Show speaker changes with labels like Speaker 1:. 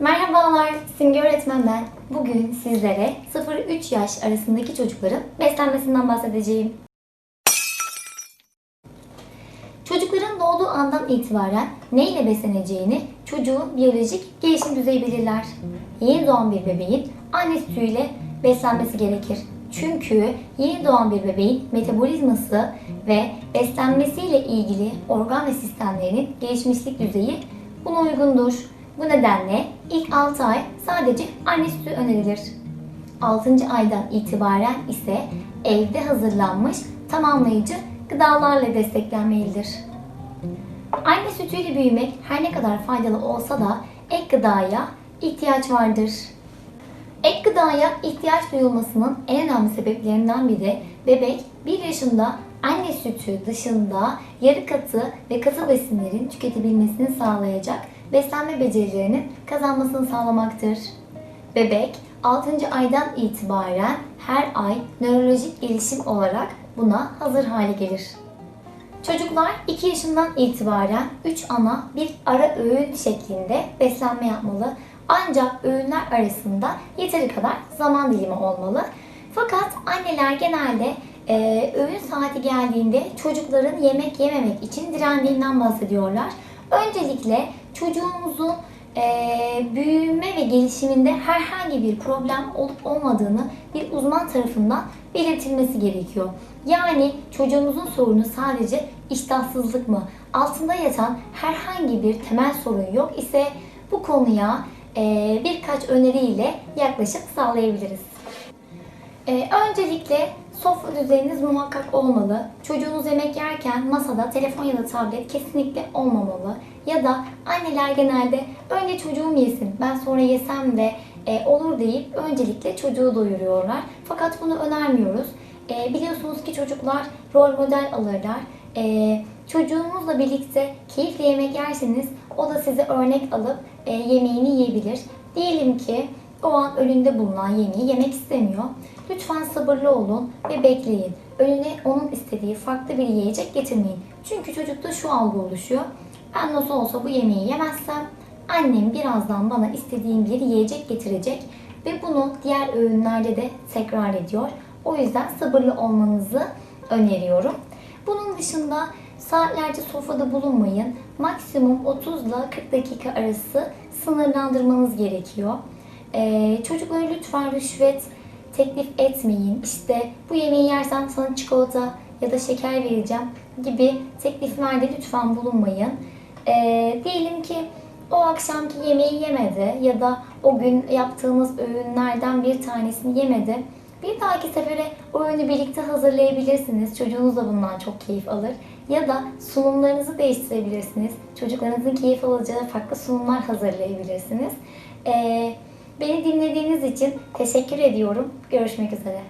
Speaker 1: Merhabalar, Simge öğretmen ben. Bugün sizlere 0-3 yaş arasındaki çocukların beslenmesinden bahsedeceğim. Çocukların doğduğu andan itibaren neyle besleneceğini çocuğun biyolojik gelişim düzeyi belirler. Yeni doğan bir bebeğin anne sütüyle beslenmesi gerekir. Çünkü yeni doğan bir bebeğin metabolizması ve beslenmesiyle ilgili organ ve sistemlerinin gelişmişlik düzeyi buna uygundur. Bu nedenle ilk 6 ay sadece anne sütü önerilir. 6. aydan itibaren ise evde hazırlanmış tamamlayıcı gıdalarla desteklenmelidir. Anne sütüyle büyümek her ne kadar faydalı olsa da ek gıdaya ihtiyaç vardır. Ek gıdaya ihtiyaç duyulmasının en önemli sebeplerinden biri bebek 1 yaşında anne sütü dışında yarı katı ve katı besinlerin tüketebilmesini sağlayacak beslenme becerilerinin kazanmasını sağlamaktır. Bebek 6. aydan itibaren her ay nörolojik gelişim olarak buna hazır hale gelir. Çocuklar 2 yaşından itibaren 3 ana bir ara öğün şeklinde beslenme yapmalı. Ancak öğünler arasında yeteri kadar zaman dilimi olmalı. Fakat anneler genelde e, öğün saati geldiğinde çocukların yemek yememek için direndiğinden bahsediyorlar. Öncelikle çocuğumuzun e, büyüme ve gelişiminde herhangi bir problem olup olmadığını bir uzman tarafından belirtilmesi gerekiyor. Yani çocuğumuzun sorunu sadece iştahsızlık mı? Altında yatan herhangi bir temel sorun yok ise bu konuya e, birkaç öneriyle yaklaşık sağlayabiliriz. Ee, öncelikle sofra düzeniniz muhakkak olmalı. Çocuğunuz yemek yerken masada telefon ya da tablet kesinlikle olmamalı. Ya da anneler genelde önce çocuğum yesin ben sonra yesem de e, olur deyip öncelikle çocuğu doyuruyorlar. Fakat bunu önermiyoruz. E, biliyorsunuz ki çocuklar rol model alırlar. E, çocuğunuzla birlikte keyifle yemek yerseniz o da size örnek alıp e, yemeğini yiyebilir. Diyelim ki o an önünde bulunan yemeği yemek istemiyor. Lütfen sabırlı olun ve bekleyin. Önüne onun istediği farklı bir yiyecek getirmeyin. Çünkü çocukta şu algı oluşuyor. Ben nasıl olsa bu yemeği yemezsem annem birazdan bana istediğim bir yiyecek getirecek ve bunu diğer öğünlerde de tekrar ediyor. O yüzden sabırlı olmanızı öneriyorum. Bunun dışında saatlerce sofrada bulunmayın. Maksimum 30 ile 40 dakika arası sınırlandırmanız gerekiyor. Ee, çocuklara lütfen rüşvet teklif etmeyin. İşte bu yemeği yersen sana çikolata ya da şeker vereceğim gibi tekliflerde lütfen bulunmayın. Ee, diyelim ki o akşamki yemeği yemedi ya da o gün yaptığımız öğünlerden bir tanesini yemedi. Bir dahaki sefere o öğünü birlikte hazırlayabilirsiniz. Çocuğunuz da bundan çok keyif alır. Ya da sunumlarınızı değiştirebilirsiniz. Çocuklarınızın keyif alacağı farklı sunumlar hazırlayabilirsiniz. Ee, beni dinlediğiniz için teşekkür ediyorum. Görüşmek üzere.